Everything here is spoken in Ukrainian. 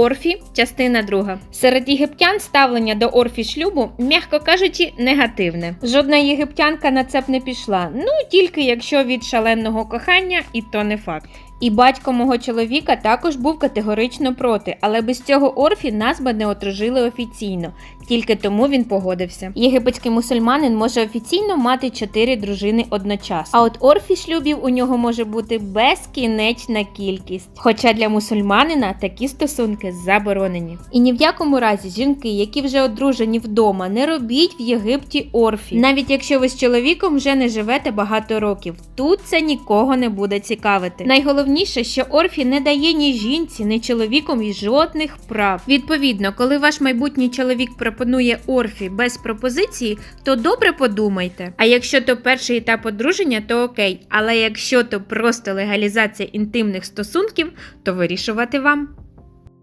Орфі, частина друга. Серед єгиптян ставлення до орфі шлюбу, м'яко кажучи, негативне. Жодна єгиптянка на це б не пішла. Ну тільки якщо від шаленого кохання, і то не факт. І батько мого чоловіка також був категорично проти, але без цього орфі нас би не одружили офіційно. Тільки тому він погодився. Єгипетський мусульманин може офіційно мати чотири дружини одночасно. А от орфі шлюбів у нього може бути безкінечна кількість. Хоча для мусульманина такі стосунки заборонені. І ні в якому разі жінки, які вже одружені вдома, не робіть в Єгипті орфі. Навіть якщо ви з чоловіком вже не живете багато років, тут це нікого не буде цікавити. Найголовніше, що орфі не дає ні жінці, ні чоловікові жодних прав. Відповідно, коли ваш майбутній чоловік пропонує орфі без пропозиції, то добре подумайте. А якщо то перший етап одруження, то окей. Але якщо то просто легалізація інтимних стосунків, то вирішувати вам.